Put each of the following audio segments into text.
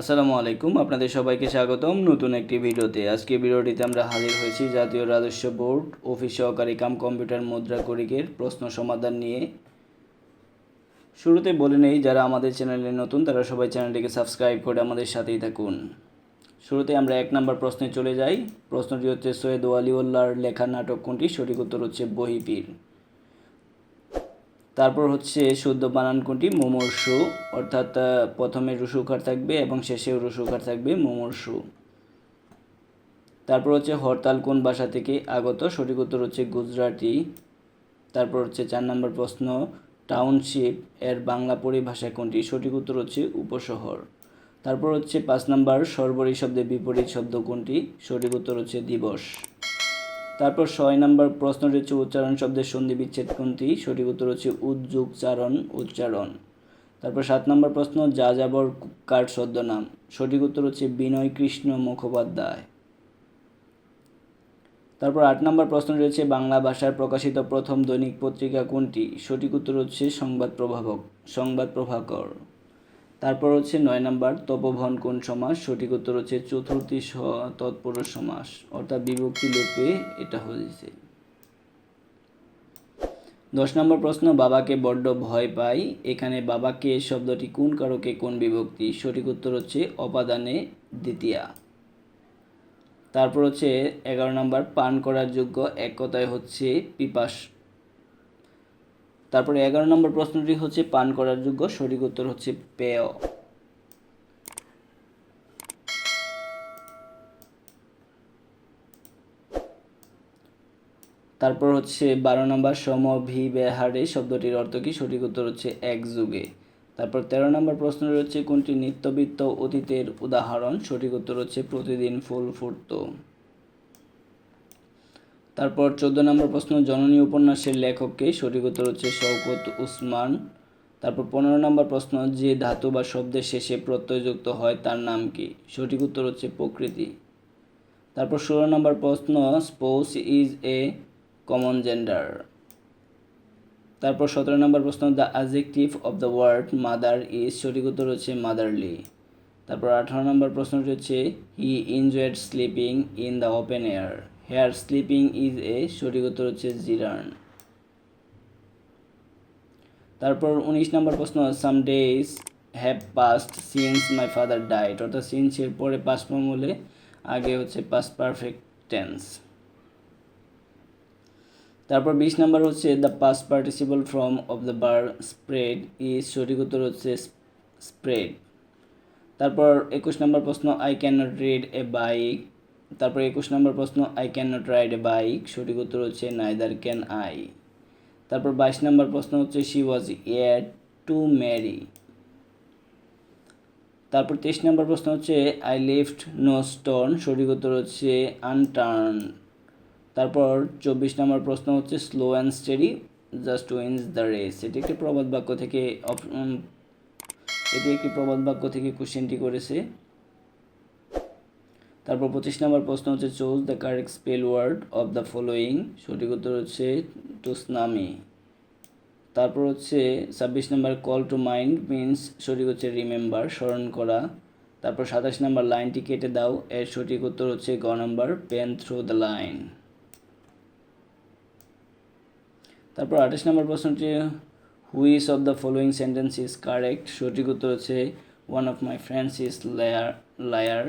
আসসালামু আলাইকুম, আপনাদের সবাইকে স্বাগতম নতুন একটি ভিডিওতে। আজকে ভিডিওটিতে আমরা হাজির হয়েছি জাতীয় রাজস্ব বোর্ড অফিস সহকারী কাম কম্পিউটার মুদ্রা করিকের প্রশ্ন সমাধান নিয়ে। শুরুতে বলে নেই, যারা আমাদের চ্যানেলে নতুন, তারা সবাই চ্যানেলটিকে সাবস্ক্রাইব করে আমাদের সাথেই থাকুন। শুরুতে আমরা এক নম্বর প্রশ্নে চলে যাই। প্রশ্নটি হচ্ছে, সৈয়দ ওয়ালিউল্লাহর লেখা নাটক কোনটি? সঠিক উত্তর হচ্ছে বহিপীর। তারপর হচ্ছে শুদ্ধ বানান কোনটি? মুমূর্ষু অর্থাৎ প্রথমে রুসুকার থাকবে এবং শেষেও রুসুকার থাকবে মুমূর্ষু তারপর হচ্ছে হরতাল কোন ভাষা থেকে আগত? সঠিক উত্তর হচ্ছে গুজরাটি। তারপর হচ্ছে চার নম্বর প্রশ্ন, টাউনশিপ এর বাংলা পরিভাষা কোনটি? সঠিক উত্তর হচ্ছে উপশহর। তারপর হচ্ছে পাঁচ নম্বর, সর্বরী শব্দের বিপরীত শব্দ কোনটি? সঠিক উত্তর হচ্ছে দিবস। তারপর ছয় নম্বর প্রশ্নটি হচ্ছে উচ্চারণ শব্দের সন্ধি বিচ্ছেদ কোনটি? সঠিক উত্তর হচ্ছে উদ্যোগ চারণ উচ্চারণ। তারপর সাত নম্বর প্রশ্ন যা যাবর কার ছদ্মনাম? সঠিক উত্তর হচ্ছে বিনয় কৃষ্ণ মুখোপাধ্যায়। তারপর আট নম্বর প্রশ্ন রয়েছে, বাংলা ভাষায় প্রকাশিত প্রথম দৈনিক পত্রিকা কোনটি? সঠিক উত্তর হচ্ছে সংবাদ প্রভাবক, সংবাদ প্রভাকর। তারপর হচ্ছে নয় নম্বর, তপোবন কোন সমাস? সঠিক উত্তর হচ্ছে চতুর্থী স তৎপুরুষ সমাস। অর্থাৎ বিভক্তি লোপে এটা হয়েছে। দশ নম্বর প্রশ্ন, বাবাকে বড্ড ভয় পাই। এখানে বাবাকে শব্দটি কোন কারকে কোন বিভক্তি? সঠিক উত্তর হচ্ছে অপাদানে দ্বিতীয়া। তারপর হচ্ছে এগারো নম্বর, পান করার যোগ্য এক কথায় হচ্ছে পিপাস তারপরে এগারো নম্বর প্রশ্নটি হচ্ছে, পান করার যোগ্য সঠিক উত্তর হচ্ছে পেয়। তারপর হচ্ছে, বারো নম্বর সমভিব্যাহারে শব্দটির অর্থ কি? সঠিক উত্তর হচ্ছে এক যুগে। তারপর তেরো নম্বর প্রশ্ন রয়েছে, কোনটি নিত্যবিত্ত অতীতের উদাহরণ? সঠিক উত্তর হচ্ছে, প্রতিদিন ফুল ফুটত। তারপর চোদ্দ নম্বর প্রশ্ন, জননী উপন্যাসের লেখককে সঠিক উত্তর হচ্ছে শওকত উসমান। তারপর পনেরো নম্বর প্রশ্ন, যে ধাতু বা শব্দের শেষে প্রত্যয়যুক্ত হয় তার নাম কি? সঠিক উত্তর হচ্ছে প্রকৃতি। তারপর ষোলো নম্বর প্রশ্ন spouse is a common gender. তারপর সতেরো নম্বর প্রশ্ন, the adjective of the word mother is, সঠিক উত্তর হচ্ছে মাদারলি। তারপর আঠারো নম্বর প্রশ্নটি হচ্ছে, he enjoyed sleeping in the open air. Here sleeping is a সঠিক উত্তর হচ্ছে জিরার্ন তারপর উনিশ নম্বর প্রশ্ন some days have passed since my father died অর্থাৎ সিন্সের পরে পাস্ট ফর্ম হলে আগে হচ্ছে পাস্ট পারফেক্ট টেন্স তারপর বিশ নাম্বার হচ্ছে the past participle form of the bar spread is সঠিক উত্তর হচ্ছে স্প্রেড তারপর একুশ নম্বর প্রশ্ন I can not read a bike তারপর একুশ নম্বর প্রশ্ন I can not ride a bike সঠিক উত্তর হচ্ছে নাইদার ক্যান আই তারপর বাইশ নম্বর প্রশ্ন হচ্ছে she was eager to marry তারপর তেইশ নম্বর প্রশ্ন হচ্ছে আই লিফট নো স্টোন সঠিক উত্তর হচ্ছে আনটার্ন তারপর চব্বিশ নম্বর প্রশ্ন হচ্ছে slow and steady just wins the race এটি একটি প্রবাদ বাক্য থেকে এটি একটি প্রবাদ বাক্য থেকে কোশ্চেনটি করেছে। তারপর পঁচিশ নম্বর প্রশ্ন হচ্ছে choose the correct spell word of the following সঠিক উত্তর হচ্ছে টুসনামি তারপর হচ্ছে, ছাব্বিশ number call to mind means সঠিক হচ্ছে রিমেম্বার স্মরণ করা। তারপর সাতাশ নম্বর লাইনটি কেটে দাও এর সঠিক উত্তর হচ্ছে গ number pen through the line তারপর আঠাশ নম্বর প্রশ্নটি which of the following sentence is correct সঠিক উত্তর হচ্ছে one of my friends is liar liar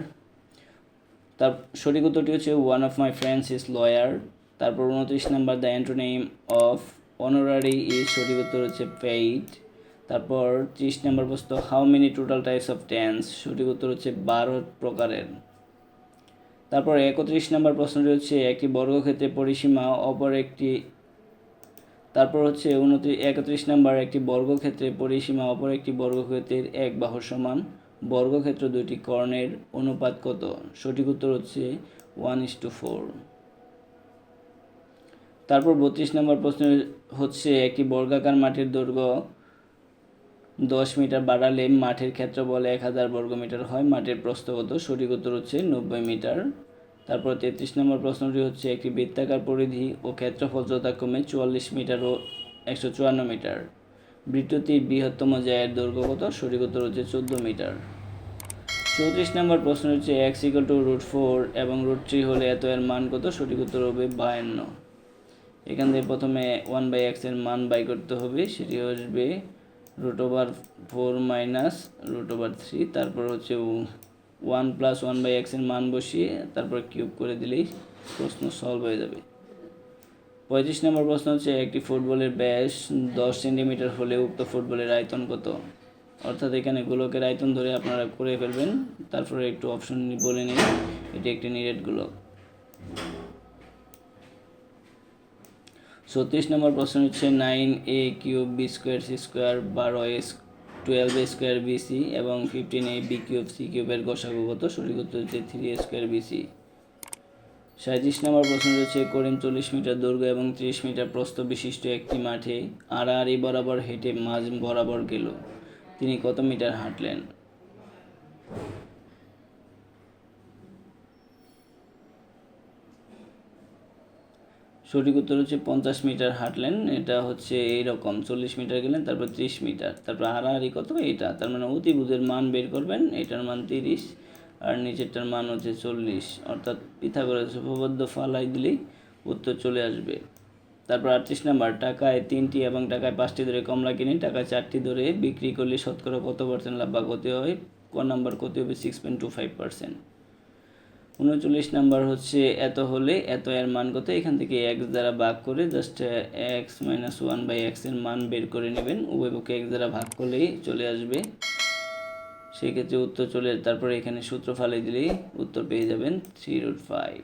তার সঠিক উত্তরটি হচ্ছে one of my friends is lawyer তারপর উনত্রিশ number the antonym of honorary is সঠিক উত্তর হচ্ছে পেইড তারপর ত্রিশ নাম্বার প্রশ্ন how many total types of tense সঠিক উত্তর হচ্ছে বারো প্রকারের। তারপর একত্রিশ নম্বর প্রশ্নটি হচ্ছে, একটি বর্গক্ষেত্রে পরিসীমা, অপর একটি তারপর হচ্ছে উনত্রিশ একত্রিশ নম্বর, একটি বর্গক্ষেত্রে পরিসীমা, অপর একটি বর্গক্ষেত্রের এক বাহুর সমান। বর্গক্ষেত্র দুইটি কর্ণের অনুপাত কত? সঠিক উত্তর হচ্ছে ওয়ান ইস টু ফোর তারপর বত্রিশ নম্বর প্রশ্ন হচ্ছে একটি বর্গাকার মাঠের দৈর্ঘ্য দশ মিটার বাড়ালে মাঠের ক্ষেত্রফল এক হাজার বর্গমিটার হয়। মাঠের প্রস্থ কত সঠিক উত্তর হচ্ছে নব্বই মিটার। তারপর তেত্রিশ নম্বর প্রশ্নটি হচ্ছে একটি বৃত্তাকার পরিধি ও ক্ষেত্রফল যথাক্রমে চুয়াল্লিশ মিটার ও একশো চুয়ান্ন মিটার। বৃত্তটির বৃহত্তম জায়ের দৈর্ঘ্য কত? সঠিক উত্তর হচ্ছে চোদ্দ মিটার। চৌত্রিশ নম্বর প্রশ্ন হচ্ছে x equal to root four এবং রুট থ্রি হলে এত এর মান কত? সঠিক উত্তর হবে বায়ান্ন। এখান থেকে প্রথমে ওয়ান বাই এক্সের মান বাই করতে হবে, সেটি আসবে root over four minus root over three তারপর হচ্ছে ওয়ান প্লাস ওয়ান বাই এক্সের মান বসিয়ে তারপর কিউব করে দিলেই প্রশ্ন সলভ হয়ে যাবে। পঁয়ত্রিশ নম্বর প্রশ্ন হচ্ছে, একটি ফুটবলের ব্যাস দশ সেন্টিমিটার হলে উক্ত ফুটবলের আয়তন কত? অর্থাৎ এখানে গোলকের আয়তন ধরে আপনারা করে ফেলবেন। তারপরে একটু অপশন বলে নিন, এটি একটি নিরেট গোলক। ছত্রিশ নম্বর প্রশ্ন হচ্ছে, nine a cube b square c square বারো S twelve a square b c এবং fifteen a b cube c কিউবের গসাগু কত? সঠিক উত্তর হচ্ছে থ্রি এ স্কোয়ার বিসি সাঁত্রিশ নম্বর প্রশ্ন রয়েছে, করিম চল্লিশ মিটার দৈর্ঘ্য এবং ত্রিশ মিটার প্রস্থ বিশিষ্ট একটি মাঠে আড়াআড়ি বরাবর হেঁটে মাঝ বরাবর গেল। তিনি কত মিটার হাঁটলেন? সঠিক উত্তর হচ্ছে পঞ্চাশ মিটার হাঁটলেন, এটা হচ্ছে এইরকম, চল্লিশ মিটার গেলেন, তারপর ত্রিশ মিটার, তারপর হারাহারি কত? এটা তার মানে অতিভুজের মান বের করবেন, এটার মান তিরিশ আর নিচেরটার মান হচ্ছে চল্লিশ। অর্থাৎ পিথাগোরাস উপপাদ্য ফালাই দিলেই উত্তর চলে আসবে। তারপর আটত্রিশ নাম্বার, টাকায় তিনটি এবং টাকায় পাঁচটি ধরে কমলা কিনে, টাকায় চারটি ধরে বিক্রি করলে শতকরা কত পার্সেন্ট লাভ বা ক্ষতি হয়? ক নাম্বার ক্ষতি হবে six point two five percent উনচল্লিশ নাম্বার হচ্ছে এত হলে এত এর মান কত? এখান থেকে এক্স দ্বারা ভাগ করে just x minus one by এক্সের মান বের করে নেবেন। উভয় পক্ষে এক্স দ্বারা ভাগ করলেই চলে আসবে। সেই ক্ষেত্রে উত্তর চলে তারপরে এখানে সূত্র ফালে দিলেই উত্তর পেয়ে যাবেন থ্রি রুট ফাইভ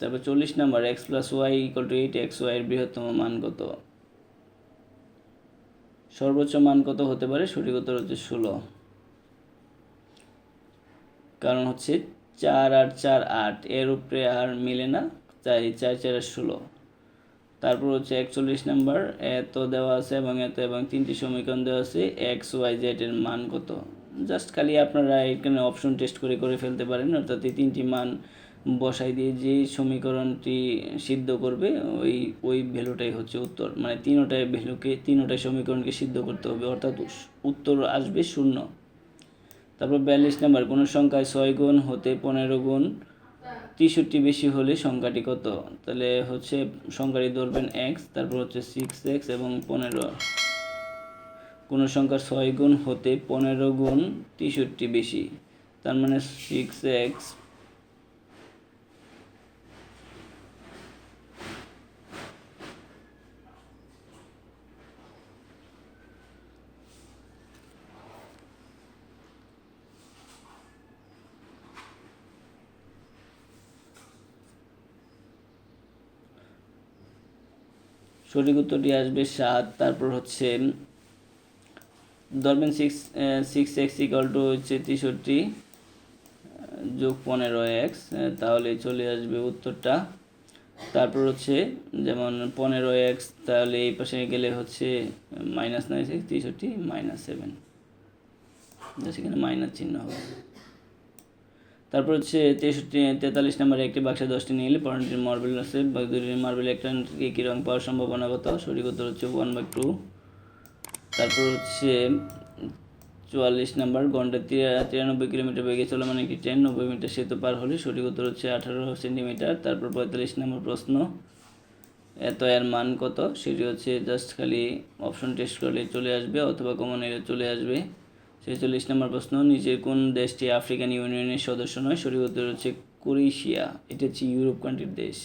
তারপর চল্লিশ number x plus y equal to eight x ওয়াইয়ের বৃহত্তম মান কত? সর্বোচ্চ মান কত হতে পারে? সঠিক উত্তর হচ্ছে ষোলো। কারণ হচ্ছে চার আর চার আট, এর উপরে আর মিলে না, তাই চার চার ষোলো। তারপর হচ্ছে একচল্লিশ নাম্বার, এত দেওয়া আছে এবং এত এবং তিনটি সমীকরণ দেওয়া আছে এক্স ওয়াই জেড এর মান কত? জাস্ট খালি আপনারা এখানে অপশন টেস্ট করে করে ফেলতে পারেন। অর্থাৎ এই তিনটি মান বসাই দিয়ে যে সমীকরণটি সিদ্ধ করবে, ওই ওই ভ্যালুটাই হচ্ছে উত্তর। মানে তিনোটাই ভ্যালুকে, তিনোটাই সমীকরণকে সিদ্ধ করতে হবে। অর্থাৎ উত্তর আসবে শূন্য। তারপর বিয়াল্লিশ নাম্বার, কোনো সংখ্যায় ছয় গুণ হতে পনেরো গুণ, তেষট্টি বেশি হলে সংখ্যাটি কত? তাহলে হচ্ছে সংখ্যাটি ধরবেন এক্স তারপর হচ্ছে সিক্স এক্স এবং পনেরো। কোনো সংখ্যা ছয় গুণ হতে পনেরো গুণ তেষট্টি বেশি। তার মানে সিক্স এক্স সঠিক উত্তরটি আসবে সাত, তারপর হচ্ছে ধরবেন six six x equal to হচ্ছে তেষট্টি যোগ পনেরো এক্স তাহলে চলে আসবে উত্তরটা। তারপর হচ্ছে যেমন পনেরো এক্স তাহলে এই পাশে গেলে হচ্ছে মাইনাস নাইন সিক্স তেষট্টি মাইনাস সেভেন সেখানে মাইনাস চিহ্ন হবে। তারপর হচ্ছে তেষট্টি, তেতাল্লিশ নম্বরে একটি বাক্সে দশটি নিলে পনেরোটির মার্বেল আছে। বা দুটি মার্বেল একটা কী রং পাওয়ার সম্ভাবনা কত? সঠিক উত্তর হচ্ছে ওয়ান বাই টু তারপর হচ্ছে চুয়াল্লিশ নাম্বার ঘণ্টা তিরানব্বই কিলোমিটার বেগে চলমান একটি ট্রেন, নব্বই মিটার সেতু পার হলে সঠিক উত্তর হচ্ছে আঠারো সেন্টিমিটার। তারপর পঁয়তাল্লিশ নম্বর প্রশ্ন, এত এর মান কত? সেটি হচ্ছে জাস্ট খালি অপশন টেস্ট করলে চলে আসবে অথবা কমন এলে চলে আসবে। ছেচল্লিশ নম্বর প্রশ্ন নিচের কোন দেশটি আফ্রিকান ইউনিয়নের সদস্য নয়? সঠিক উত্তর হচ্ছে ক্রোয়েশিয়া। এটা হচ্ছে ইউরোপ কান্ট্রির দেশ।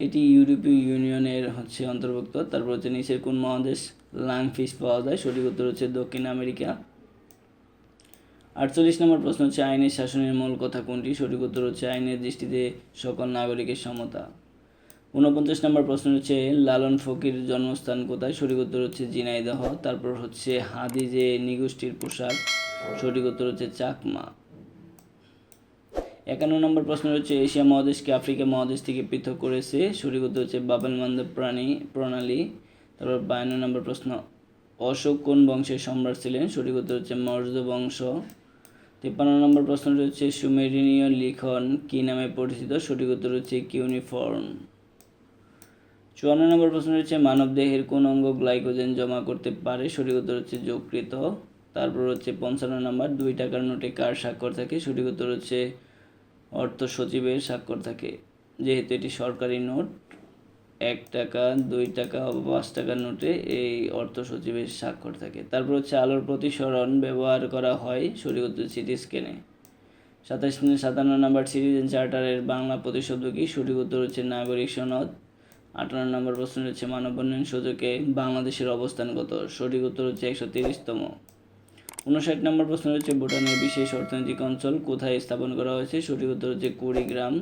এটি ইউরোপীয় ইউনিয়নের হচ্ছে অন্তর্ভুক্ত। তারপর হচ্ছে নিচের কোন মহাদেশ? লাং ফিশ পাওয়া যায়। সঠিক উত্তর হচ্ছে দক্ষিণ আমেরিকা। আটচল্লিশ নম্বর প্রশ্ন হচ্ছে, আইনের শাসনের মূল কথা কোনটি? সঠিক উত্তর হচ্ছে, আইনের দৃষ্টিতে সকল নাগরিকের সমতা। ঊনপঞ্চাশ নম্বর প্রশ্ন হচ্ছে, লালন ফকির জন্মস্থান কোথায়? সঠিক উত্তর হচ্ছে জিনাইদহ তারপর হচ্ছে হাদিজে নিগোষ্ঠীর পোশাক। সঠিক উত্তর হচ্ছে চাকমা। একান্ন নম্বর প্রশ্ন হচ্ছে, এশিয়া মহাদেশকে আফ্রিকা মহাদেশ থেকে পৃথক করেছে। সঠিক উত্তর হচ্ছে বাবেলমান্দ প্রাণী, প্রণালী। তারপর বায়ান্ন নম্বর প্রশ্ন, অশোক কোন বংশের সম্রাট ছিলেন? সঠিক উত্তর হচ্ছে মৌর্য বংশ। তিপ্পান্ন নম্বর প্রশ্নটি হচ্ছে, সুমেরিনীয় লিখন কি নামে পরিচিত? সঠিক উত্তর হচ্ছে কিউনিফর্ম। চুয়ান্ন নম্বর প্রশ্ন হচ্ছে মানব দেহের কোন অঙ্গ গ্লাইকোজেন জমা করতে পারে? সঠিক হচ্ছে যকৃত তারপর হচ্ছে পঞ্চান্ন নম্বর, দুই টাকার নোটে কার স্বাক্ষর থাকে? সঠিক উত্তর হচ্ছে অর্থ সচিবের স্বাক্ষর থাকে। যেহেতু এটি সরকারি নোট, এক টাকা, দুই টাকা পাঁচ টাকার নোটে এই অর্থ সচিবের স্বাক্ষর থাকে। তারপর হচ্ছে আলোর প্রতিসরণ ব্যবহার করা হয় উত্তর সিটি স্ক্যানে। সাতাশ সাতান্ন নাম্বার সিটিজেন চার্টারের বাংলা প্রতিশব্দ কি? সঠিক উত্তর হচ্ছে নাগরিক সনদ। আটান্ন নম্বর প্রশ্ন হচ্ছে মানব উন্নয়ন সূচকে বাংলাদেশের অবস্থান কত সঠিক উত্তর হচ্ছে একশো তিরিশতম। উনষাট নম্বর প্রশ্ন হচ্ছে, ভুটানের বিশেষ অর্থনৈতিক অঞ্চল কোথায় স্থাপন করা হয়েছে? সঠিক উত্তর হচ্ছে কুড়িগ্রাম।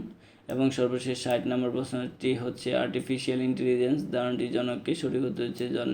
এবং সর্বশেষ ষাট নম্বর প্রশ্নটি হচ্ছে আর্টিফিশিয়াল ইন্টেলিজেন্স ধারণটি জনককে সঠিক উত্তর হচ্ছে, জন